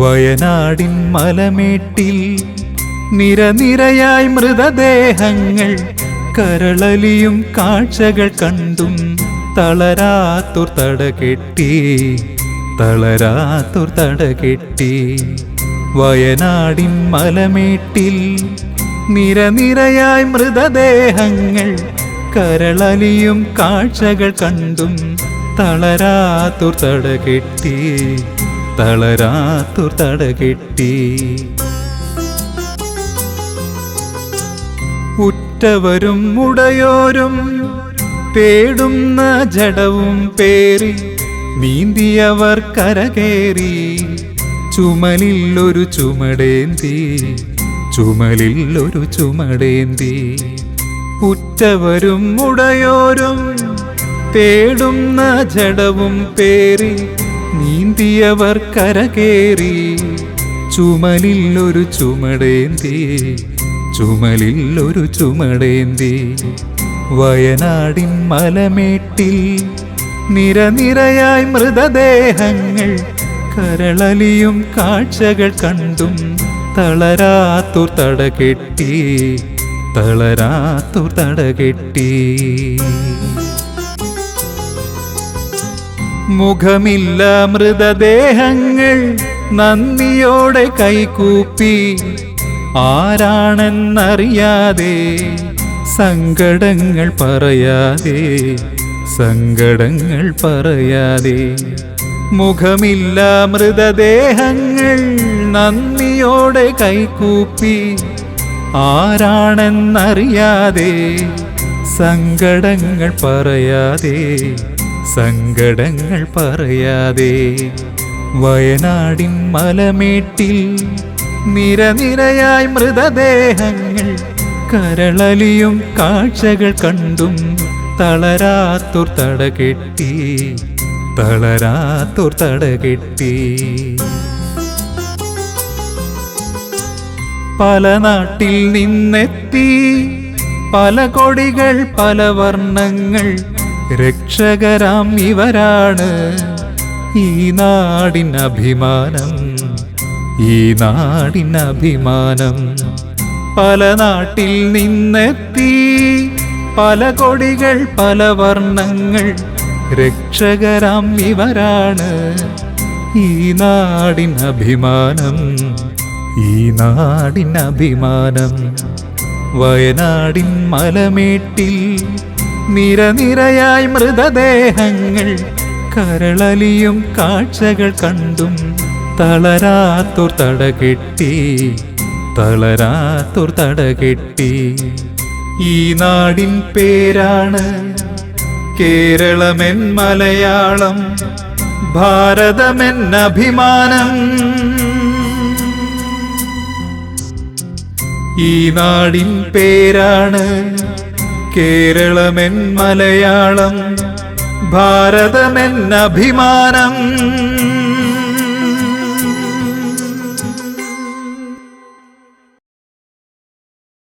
വയനാടിൻ മലമേട്ടിൽ നിരനിരയായി മൃതദേഹങ്ങൾ കരളലിയും കാഴ്ചകൾ കണ്ടും തളരാത്തുർ തടകെട്ടി തളരാത്തുർ തടകെട്ടി വയനാടിൻ മലമേട്ടിൽ നിരനിരയായി മൃതദേഹങ്ങൾ കരളലിയും കാഴ്ചകൾ കണ്ടും തളരാത്തുർ തടകെട്ടി തളരാത്തുർ തടകെട്ടി ഉറ്റവരും ഉടയോരും തേടുന്ന ജടവും പേറി നീന്തിയവർ കരകേറി. ചുമലിൽ ഒരു ചുമടേന്തി ചുമലിൽ ഒരു ചുമടേന്തി. ഉറ്റവരും ഉടയോരും തേടുന്ന ജടവും പേറി നീന്തിയവർ കരകേറി. ചുമലിൽ ഒരു ചുമടേന്തി ചുമലിൽ ഒരു ചുമടേന്തി. വയനാടിൻ മലമേട്ടിൽ നിരനിരയായി മൃതദേഹങ്ങൾ കരളലിയും കാഴ്ചകൾ കണ്ടും തളരാത്തു തടകെട്ടി തളരാത്തു തടകെട്ടി. മുഖമില്ല മൃതദേഹങ്ങൾ നന്ദിയോടെ കൈകൂപ്പി. ആരാണെന്നറിയാതെ സങ്കടങ്ങൾ പറയാതെ സങ്കടങ്ങൾ പറയാതെ. മുഖമില്ല മൃതദേഹങ്ങൾ നന്ദിയോടെ കൈകൂപ്പി. ആരാണെന്നറിയാതെ സങ്കടങ്ങൾ പറയാതെ സങ്കടങ്ങൾ പറയാതെ വയനാടിൻ മലമേട്ടിൽ നിരനിരയായി മൃതദേഹങ്ങൾ കരളലിയും കാഴ്ചകൾ കണ്ടും തളരാത്തുർ തടകെട്ടി തളരാത്തുർ തടകെട്ടി പല നാട്ടിൽ നിന്നെത്തി പല കൊടികൾ പല വർണങ്ങൾ രക്ഷകരാം ഇവരാണ് ഈ നാടിൻ അഭിമാനം. ഈ നാടിൻ അഭിമാനം പല നാട്ടിൽ നിന്നെത്തി പല കൊടികൾ പല വർണങ്ങൾ രക്ഷകരാം ഇവരാണ് ഈ നാടിൻ അഭിമാനം. ഈ നാടിൻ അഭിമാനം വയനാടിൻ മലമേട്ടിൽ നിരനിരയായി മൃതദേഹങ്ങൾ കരളലിയും കാഴ്ചകൾ കണ്ടും തളരാത്തുർ തടകെട്ടി തളരാത്തുർ തടകെട്ടി ഈ നാടിൻ പേരാണ് കേരളമെൻ മലയാളം ഭാരതമെൻ അഭിമാനം. ഈ നാടിൻ പേരാണ് കേരളമെൻ മലയാളം ഭാരതമെൻ അഭിമാനം.